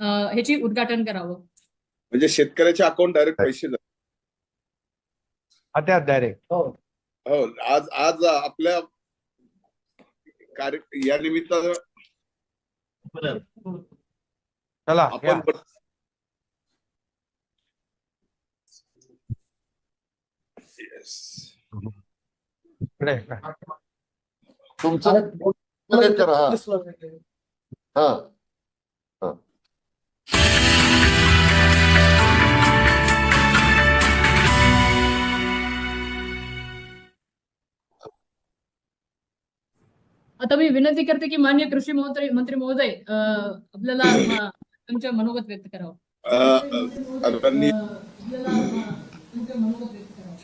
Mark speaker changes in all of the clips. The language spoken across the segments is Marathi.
Speaker 1: अं, ह्याची उद्घाटन करावं
Speaker 2: म्हणजे शेतकऱ्याच्या अकाउंट डायरेक्ट पैसे जातात.
Speaker 3: आता डायरेक्ट
Speaker 2: हो आज आज आपल्या कार्य या निमित्त
Speaker 3: चला.
Speaker 2: आपण Yes.
Speaker 3: इकडे.
Speaker 4: तुमचं करा हा हा
Speaker 1: आता मी विनंती करते की मान्य कृषी मंत्री मंत्री महोदय आपल्याला अं, तुमचे मनोगत व्यक्त करावं.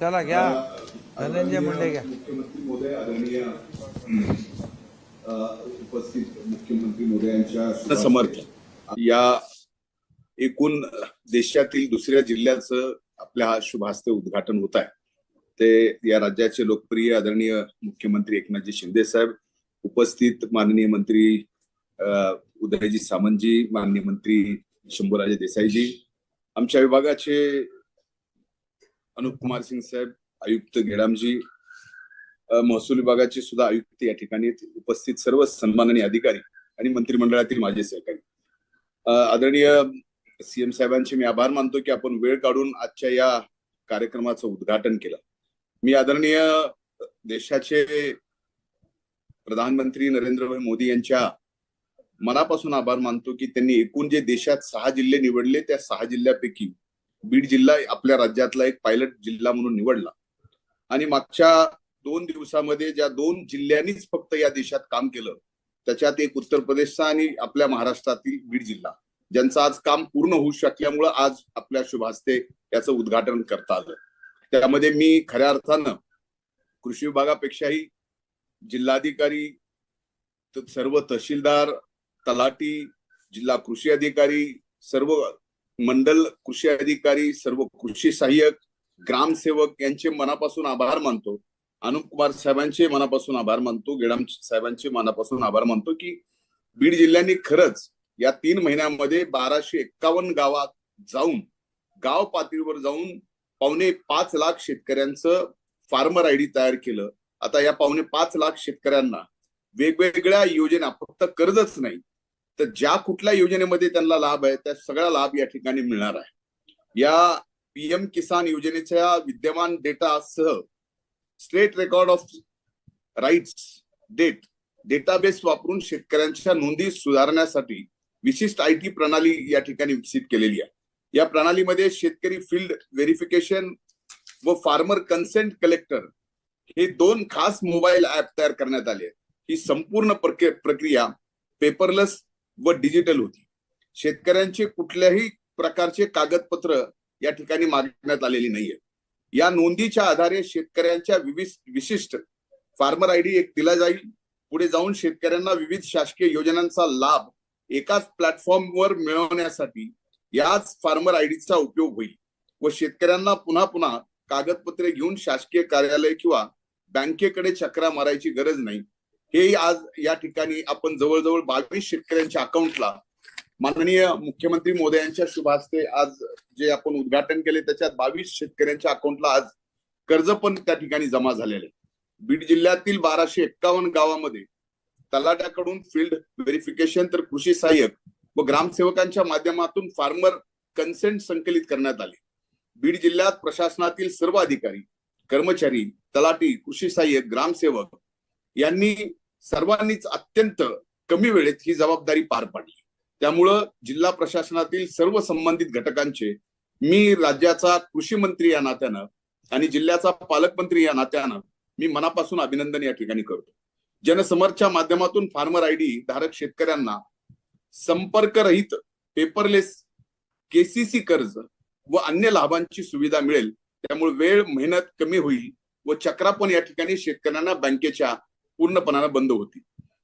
Speaker 3: चला घ्या. धनंजय मुंडे घ्या.
Speaker 2: उपस्थित मुख्यमंत्री महोदयांच्या समर्थ या एकूण देशातील दुसऱ्या जिल्ह्याचं आपल्या शुभ हस्ते उद्घाटन होत आहे. ते या राज्याचे लोकप्रिय आदरणीय मुख्यमंत्री एकनाथजी शिंदे साहेब उपस्थित माननीय मंत्री उदयजी सामंतजी माननीय मंत्री शंभूराजे देसाईजी आमच्या विभागाचे अनुप कुमार सिंग साहेब आयुक्त गेडामजी महसूल विभागाचे सुद्धा आयुक्त या ठिकाणी उपस्थित सर्व सन्माननीय अधिकारी आणि मंत्रिमंडळातील माझे सहकारी. आदरणीय सीएम साहेबांचे मी आभार मानतो की आपण वेळ काढून आजच्या या कार्यक्रमाचं उद्घाटन केलं. मी आदरणीय देशाचे प्रधानमंत्री नरेंद्र मोदी यांच्या मनापासून आभार मानतो की त्यांनी एकूण जे देशात सहा जिल्हे निवडले त्या सहा जिल्ह्यापैकी बीड जिल्हा आपल्या राज्यातला एक पायलट जिल्हा म्हणून निवडला. आणि मागच्या दोन दिवसामध्ये ज्या दोन जिल्ह्यांनीच फक्त या देशात काम केलं त्याच्यात एक उत्तर प्रदेशचा आणि आपल्या महाराष्ट्रातील बीड जिल्हा ज्यांचं आज काम पूर्ण होऊ शकल्यामुळं आज आपल्या शुभास्ते याचं उद्घाटन करता आलं. त्यामध्ये मी खऱ्या अर्थानं कृषी विभागापेक्षाही जिल्हाधिकारी सर्व तहसीलदार तलाटी जिल्हा कृषी अधिकारी सर्व मंडल कृषी अधिकारी सर्व कृषी सहाय्यक ग्रामसेवक यांचे मनापासून आभार मानतो. अनुप कुमार साहेबांचे मनापासून आभार मानतो. गेडाम साहेबांचे मनापासून आभार मानतो की बीड जिल्ह्यांनी खरंच या तीन महिन्यामध्ये बाराशे एक्कावन्न गावात जाऊन गाव पातळीवर जाऊन पावणे पाच लाख शेतकऱ्यांचं फार्मर आयडी तयार केलं. आता या पावणे पाच लाख शेतकऱ्यांना वेगवेगळ्या योजना फक्त कर्जच नाही तर ज्या कुठल्या योजनेमध्ये त्यांना लाभ आहे त्या सगळा लाभ या ठिकाणी मिळणार आहे. या पीएम किसान योजनेच्या विद्यमान डेटासह state record of rights data database वापरून शेतकऱ्यांच्या नोंदी सुधारण्यासाठी विशिष्ट आय टी प्रणाली या ठिकाणी विकसित केलेली आहे. या प्रणालीमध्ये शेतकरी फील्ड व्हेरिफिकेशन व फार्मर कन्सेंट कलेक्टर हे दोन खास मोबाईल ऍप तयार करण्यात आले. ही संपूर्ण प्रक्रिया पेपरलेस व डिजिटल होती. शेतकऱ्यांचे कुठल्याही प्रकारचे कागदपत्र या ठिकाणी मागण्यात आलेली नाहीये. या नोंदीच्या आधारे शेतकऱ्यांच्या विविध विशिष्ट फार्मर आयडी एक दिला जाईल. पुढे जाऊन शेतकऱ्यांना विविध शासकीय योजनांचा लाभ एकाच प्लॅटफॉर्मवर मिळवण्यासाठी याच फार्मर आयडीचा उपयोग होईल व शेतकऱ्यांना पुन्हा पुन्हा कागदपत्रे घेऊन शासकीय कार्यालय किंवा बँकेकडे चक्रा मारायची गरज नाही. हे आज या ठिकाणी आपण जवळजवळ बावीस शेतकऱ्यांच्या अकाउंटला माननीय मुख्यमंत्री मोदयांच्या शुभ हस्ते आज जे आपण उद्घाटन केले त्याच्यात बावीस शेतकऱ्यांच्या अकाउंटला आज कर्ज पण त्या ठिकाणी जमा झालेले. बीड जिल्ह्यातील बाराशे एक्कावन्न गावामध्ये तलाट्याकडून फील्ड व्हेरिफिकेशन तर कृषी सहाय्यक व ग्रामसेवकांच्या माध्यमातून फार्मर कन्सेंट संकलित करण्यात आले. बीड जिल्ह्यात प्रशासनातील सर्व अधिकारी कर्मचारी तलाठी कृषी सहाय्यक ग्रामसेवक यांनी सर्वांनीच अत्यंत कमी वेळेत ही जबाबदारी पार पाडली. त्यामुळं जिल्हा प्रशासनातील सर्व संबंधित घटकांचे मी राज्याचा कृषी मंत्री या नात्यानं आणि जिल्ह्याचा पालकमंत्री या नात्यानं मी मनापासून अभिनंदन या ठिकाणी करतो. जनसमरच्या माध्यमातून फार्मर आयडी धारक शेतकऱ्यांना संपर्करहित पेपरलेस केसीसी कर्ज व अन्य लाभांची सुविधा मिळेल त्यामुळे वेळ मेहनत कमी होईल व चक्रा पण या ठिकाणी शेतकऱ्यांना बँकेच्या पूर्णपणानं बंद होती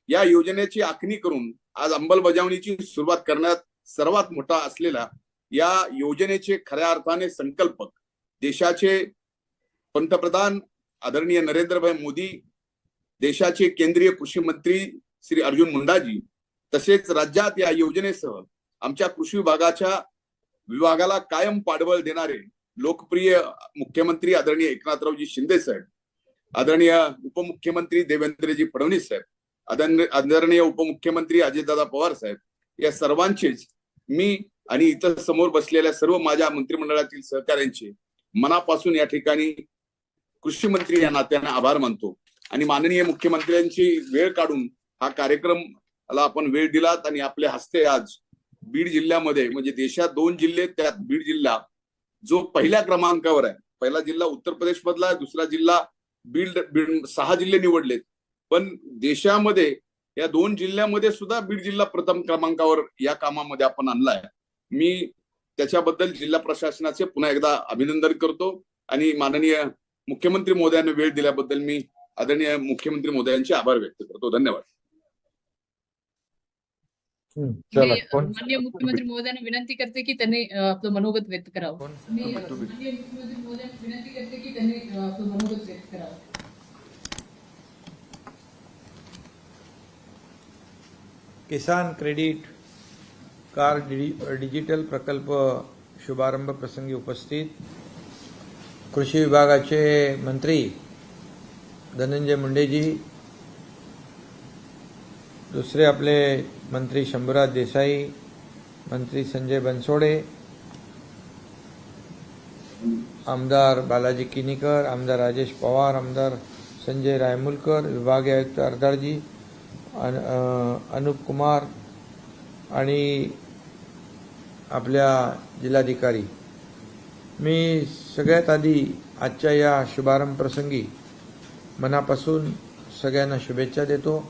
Speaker 2: या योजनेची आखणी करून आज अंमलबजावणीची सुरुवात करण्यात सर्वात मोठा असलेला या योजनेचे खऱ्या अर्थाने संकल्पक देशाचे पंतप्रधान आदरणीय नरेंद्रभाई मोदी देशाचे केंद्रीय कृषी मंत्री श्री अर्जुन मुंडाजी तसेच राज्यात या योजनेसह आमच्या कृषी विभागाच्या विभागाला कायम पाठबळ देणारे लोकप्रिय मुख्यमंत्री आदरणीय एकनाथरावजी शिंदे साहेब आदरणीय उपमुख्यमंत्री देवेंद्रजी फडणवीस साहेब आदरणीय उपमुख्यमंत्री अजितदादा पवार साहेब या सर्वांचेच मी आणि इतर समोर बसलेल्या सर्व माझ्या मंत्रिमंडळातील सहकाऱ्यांचे मनापासून या ठिकाणी कृषी मंत्री या नात्याने आभार मानतो. आणि माननीय मुख्यमंत्र्यांची वेळ काढून हा कार्यक्रमला आपण वेळ दिलात आणि आपल्या हस्ते आज बीड जिल्ह्यामध्ये म्हणजे देशात दोन जिल्हे त्यात बीड जिल्हा जो पहिल्या क्रमांकावर आहे. पहिला जिल्हा उत्तर प्रदेश मधला आहे दुसरा जिल्हा बीड बीड सहा जिल्हे निवडलेत. पण देशामध्ये या दोन जिल्ह्यामध्ये सुद्धा बीड जिल्हा प्रथम क्रमांकावर या कामामध्ये आपण आणलाय. मी त्याच्याबद्दल जिल्हा प्रशासनाचे पुन्हा एकदा अभिनंदन करतो आणि माननीय मुख्यमंत्री मोदयांना वेळ दिल्याबद्दल मी आदरणीय मुख्यमंत्री मोदयांचे आभार व्यक्त करतो. धन्यवाद.
Speaker 1: माननीय मुख्यमंत्री महोदयांना विनंती करते की त्यांनी आपलं मनोगत व्यक्त करावं माननीय मुख्यमंत्री महोदयांना विनंती करते की त्यांनी आपलं मनोगत व्यक्त करावं
Speaker 3: किसान क्रेडिट कार्ड डिजिटल प्रकल्प शुभारंभ प्रसंगी उपस्थित कृषी विभागाचे मंत्री धनंजय मुंडेजी दुसरे आपले मंत्री शंभूराज देसाई मंत्री संजय बनसोडे आमदार बालाजी किनीकर आमदार राजेश पवार आमदार संजय रायमुलकर विभागीय आयुक्त अर्धाडजी अन अनुप कुमार आणि आपल्या जिल्हाधिकारी. मी सगळ्यात आधी आजच्या या शुभारंभ प्रसंगी मनापासून सगळ्यांना शुभेच्छा देतो.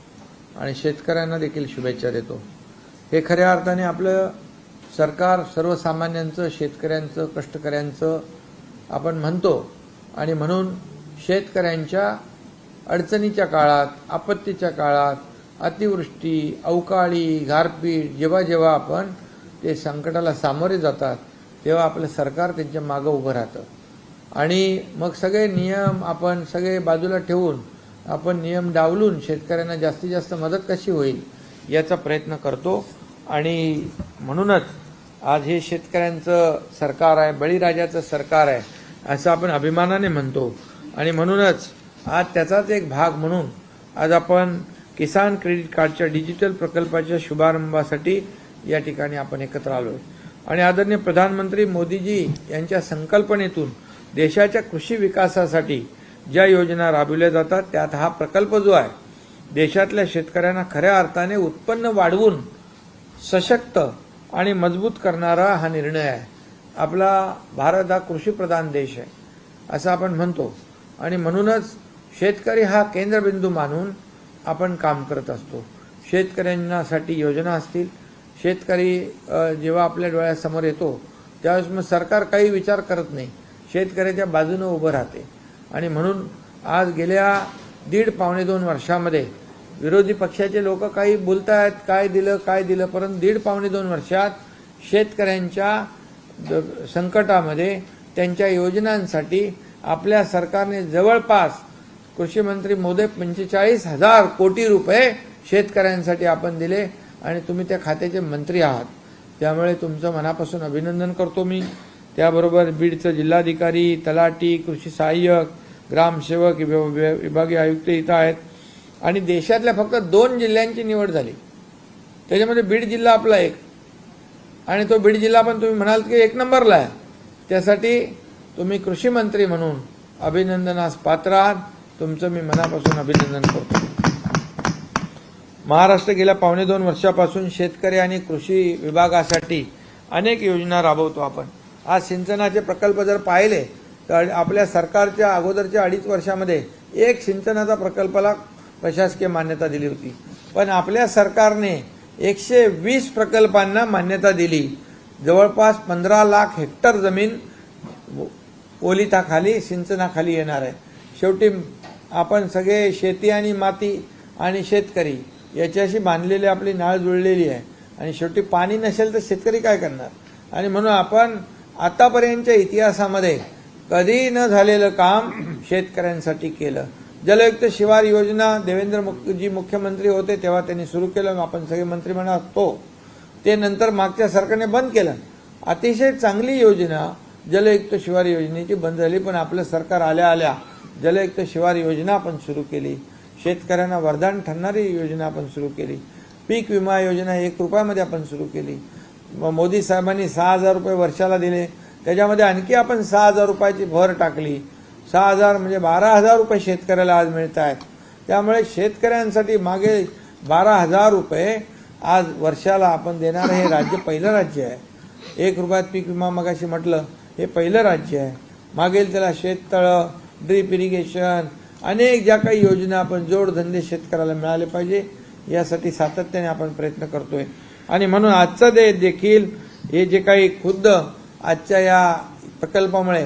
Speaker 3: आणि शेतकऱ्यांना देखील शुभेच्छा देतो. हे खऱ्या अर्थाने आपलं सरकार सर्वसामान्यांचं शेतकऱ्यांचं कष्टकऱ्यांचं आपण म्हणतो आणि म्हणून शेतकऱ्यांच्या अडचणीच्या काळात आपत्तीच्या काळात अतिवृष्टी अवकाळी गारपीट जेव्हा जेव्हा आपण ते संकटाला सामोरे जातात तेव्हा आपलं सरकार त्यांच्या मागं उभं राहतं. आणि मग सगळे नियम आपण सगळे बाजूला ठेवून आपण नियम डावलून शेतकऱ्यांना जास्तीत जास्त मदत कशी होईल याचा प्रयत्न करतो. आणि म्हणूनच आज हे शेतकऱ्यांचं सरकार आहे बळीराजाचं सरकार आहे असं आपण अभिमानाने म्हणतो. आणि म्हणूनच आज त्याचाच एक भाग म्हणून आज आपण किसान क्रेडिट कार्डच्या डिजिटल प्रकल्पाच्या शुभारंभासाठी या ठिकाणी आपण एकत्र आलोय. आणि आदरणीय प्रधानमंत्री मोदीजी यांच्या संकल्पनेतून देशाच्या कृषी विकासासाठी ज्या योजना राबविल्या जातात त्यात हा प्रकल्प जो आहे देशातल्या शेतकऱ्यांना खऱ्या अर्थाने उत्पन्न वाढवून सशक्त आणि मजबूत करणारा हा निर्णय आहे. आपला भारत हा कृषीप्रधान देश आहे असं आपण म्हणतो. आणि म्हणूनच शेतकरी हा केंद्रबिंदू मानून आपण काम करत असतो. शेतकऱ्यांसाठी योजना असतील. शेतकरी जेव्हा आपल्या डोळ्यासमोर येतो त्यावेळेस मग सरकार काही विचार करत नाही. शेतकऱ्याच्या बाजूनं उभं राहते. आणि म्हणून आज गेल्या दीड पावणे दोन वर्षामध्ये विरोधी पक्षाचे लोक काही बोलतायत काय दिलं काय दिलं परंतु दीड पावणे दोन वर्षात शेतकऱ्यांच्या संकटामध्ये त्यांच्या योजनांसाठी आपल्या सरकारने जवळपास कृषी मंत्री मोदी पंचेचाळीस हजार कोटी रुपये शेतकऱ्यांसाठी आपण दिले आणि तुम्ही त्या खात्याचे मंत्री आहात. त्यामुळे तुमचं मनापासून अभिनंदन करतो मी. त्याबरोबर बीडचं जिल्हाधिकारी तलाटी कृषी सहाय्यक ग्रामसेवक विभ- विभागीय आयुक्त इथं आहेत. आणि देशातल्या फक्त दोन जिल्ह्यांची निवड झाली. त्याच्यामध्ये बीड जिल्हा आपला एक. आणि तो बीड जिल्हा पण तुम्ही म्हणाल की एक नंबरला आहे. त्यासाठी तुम्ही कृषी मंत्री म्हणून अभिनंदनास पात्र आहात. तुमचं मी मनापासून अभिनंदन करतो. महाराष्ट्र गेल्या पावणे दोन वर्षापासून शेतकरी आणि कृषी विभागासाठी अनेक योजना राबवतो आपण. आज सिंचनाचे प्रकल्प जर पाहिले आपल्या सरकारच्या अगोदरच्या अडीच वर्षामध्ये एक सिंचनाचा प्रकल्पाला प्रशासकीय मान्यता दिली होती. पण आपल्या सरकारने एकशे वीस प्रकल्पांना मान्यता दिली. जवळपास पंधरा लाख हेक्टर जमीन ओलिताखाली सिंचनाखाली येणार आहे. शेवटी आपण सगळे शेती आणि माती आणि शेतकरी याच्याशी बांधलेली आपली नाळ जुळलेली आहे. आणि शेवटी पाणी नसेल तर शेतकरी काय करणार? आणि म्हणून आपण आतापर्यंतच्या इतिहासामध्ये कधी न झालेलं काम शेतकऱ्यांसाठी केलं. जलयुक्त शिवार योजना देवेंद्र जी मुख्यमंत्री होते तेव्हा त्यांनी सुरू केलं आपण सगळे मंत्री म्हणा तो. ते नंतर मागच्या सरकारने बंद केलं. अतिशय चांगली योजना जलयुक्त शिवार योजनेची बंद झाली पण आपलं सरकार आल्या आल्या जलयुक्त शिवार योजना आपण सुरू केली. शेतकऱ्यांना वरदान ठरणारी योजना आपण सुरू केली. पीक विमा योजना एक रुपयामध्ये आपण सुरू केली. मोदी साहेबांनी सहा हजार रुपये वर्षाला दिले. त्याच्यामध्ये आणखी आपण सहा हजार रुपयाची भर टाकली. सहा हजार म्हणजे बारा हजार रुपये शेतकऱ्याला आज मिळत आहेत. त्यामुळे शेतकऱ्यांसाठी मागे बारा हजार रुपये आज वर्षाला आपण देणारं हे राज्य पहिलं राज्य आहे. एक रुपयात पीक विमा मगाशी म्हटलं हे पहिलं राज्य आहे. मागेल त्याला शेततळं ड्रीप इरिगेशन अनेक ज्या काही योजना आपण जोडधंदे शेतकऱ्याला मिळाले पाहिजे यासाठी सातत्याने आपण प्रयत्न करतोय. आणि म्हणून आजचा दे देखील हे जे काही खुद्द आजच्या या प्रकल्पामुळे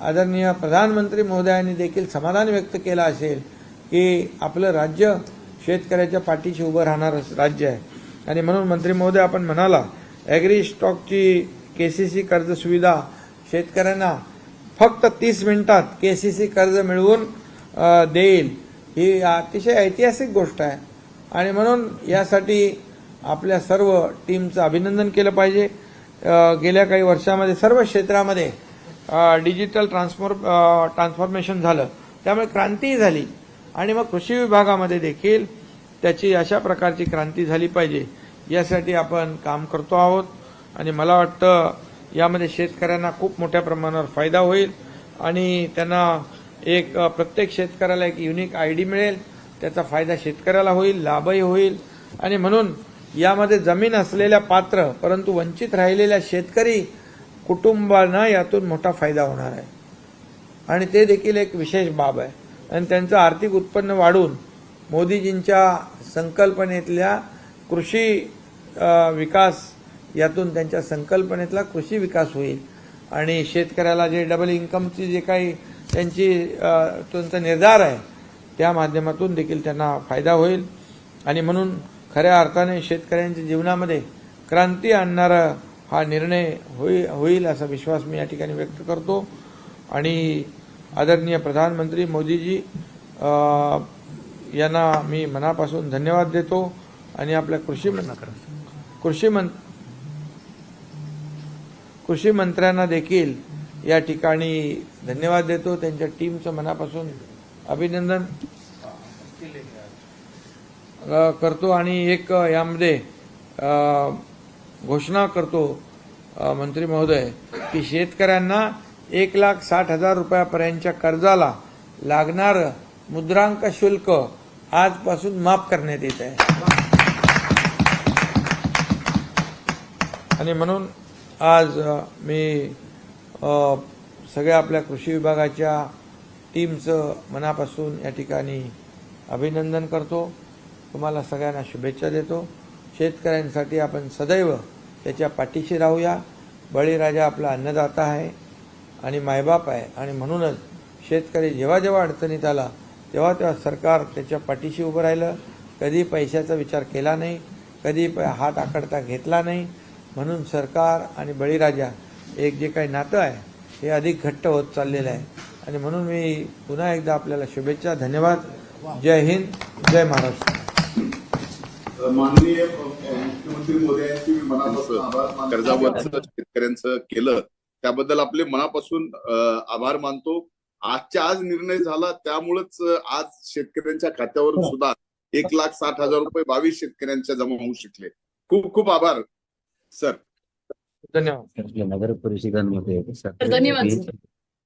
Speaker 3: आदरणीय प्रधानमंत्री महोदयांनी देखील समाधान व्यक्त केलं असेल की आपलं राज्य शेतकऱ्याच्या पाठीशी उभं राहणारं राज्य आहे. आणि म्हणून मंत्री महोदय आपण म्हणाला ॲग्री स्टॉकची के सी सी कर्ज सुविधा शेतकऱ्यांना फक्त तीस मिनिटात के सी सी कर्ज मिळवून देईल ही अतिशय ऐतिहासिक गोष्ट आहे. आणि म्हणून यासाठी आपल्या सर्व टीमचं अभिनंदन केलं पाहिजे. गेल्या काही वर्षामध्ये सर्व क्षेत्रामध्ये डिजिटल ट्रान्सफॉर ट्रान्सफॉर्मेशन झालं. त्यामुळे क्रांती झाली. आणि मग कृषी विभागामध्ये देखील त्याची अशा प्रकारची क्रांती झाली पाहिजे. यासाठी आपण काम करतो आहोत. आणि मला वाटतं यामध्ये शेतकऱ्यांना खूप मोठ्या प्रमाणावर फायदा होईल. आणि त्यांना एक प्रत्येक शेतकऱ्याला एक युनिक आय डी मिळेल. त्याचा फायदा शेतकऱ्याला होईल लाभही होईल. आणि म्हणून यामध्ये जमीन असलेल्या पात्र परंतु वंचित राहिलेल्या शेतकरी कुटुंबांना यातून मोठा फायदा होणार आहे. आणि ते देखील एक विशेष बाब आहे. आणि त्यांचं आर्थिक उत्पन्न वाढून मोदीजींच्या संकल्पनेतल्या कृषी विकास यातून त्यांच्या संकल्पनेतला कृषी विकास होईल. आणि शेतकऱ्याला जे डबल इन्कमची जे काही त्यांची अ, त्यांचा निर्धार आहे त्या माध्यमातून देखील त्यांना फायदा होईल. आणि म्हणून खऱ्या अर्थाने शेतकऱ्यांच्या जीवनामध्ये क्रांती आणणारा हा निर्णय होईल होईल असा विश्वास मी या ठिकाणी व्यक्त करतो आणि आदरणीय प्रधानमंत्री मोदीजी अ, यांना मी मनापासून धन्यवाद देतो आणि आपल्या कृषी कृषी मं कृषी मंत्र्यांना देखील या ठिकाणी धन्यवाद देतो त्यांच्या टीमचं मनापासून अभिनंदन करतो आणि एक यामध्ये घोषणा करतो मंत्री महोदय की शेतकऱ्यांना एक लाख साठ हजार रुपयापर्यंतच्या कर्जाला लागणारं मुद्रांक शुल्क आजपासून माफ करण्यात येत आहे. आणि म्हणून आज मी सगळ्या आपल्या कृषी विभागाच्या टीमचं मनापासून या ठिकाणी अभिनंदन करतो. तुम्हाला सगळ्यांना शुभेच्छा देतो. शेतकऱ्यांसाठी आपण सदैव त्याच्या पाठीशी राहूया. बळीराजा आपला अन्नदाता आहे आणि मायबाप आहे. आणि म्हणूनच शेतकरी जेव्हा जेव्हा अडचणीत आला तेव्हा तेव्हा सरकार त्याच्या पाठीशी उभं राहिलं. कधी पैशाचा विचार केला नाही कधी प- हात आकडता घेतला नाही. म्हणून सरकार आणि बळीराजा एक जे काही नातं आहे हे अधिक घट्ट होत चाललेलं आहे. आणि म्हणून मी पुन्हा एकदा आपल्याला शुभेच्छा धन्यवाद. जय हिंद जय महाराष्ट्र.
Speaker 2: माननीय मुख्यमंत्री मोदयांची मी मनापासून आभार मानतो. कर्जावरचं शेतकऱ्यांचं केलं त्याबद्दल आपले मनापासून आभार मानतो. आजच्या आज निर्णय झाला त्यामुळेच आज शेतकऱ्यांच्या खात्यावर सुद्धा एक लाख साठ हजार रुपये बावीस शेतकऱ्यांच्या जमा होऊ शकले. खूप खूप आभार सर.
Speaker 3: धन्यवाद.
Speaker 5: नगर परिषदांमध्ये.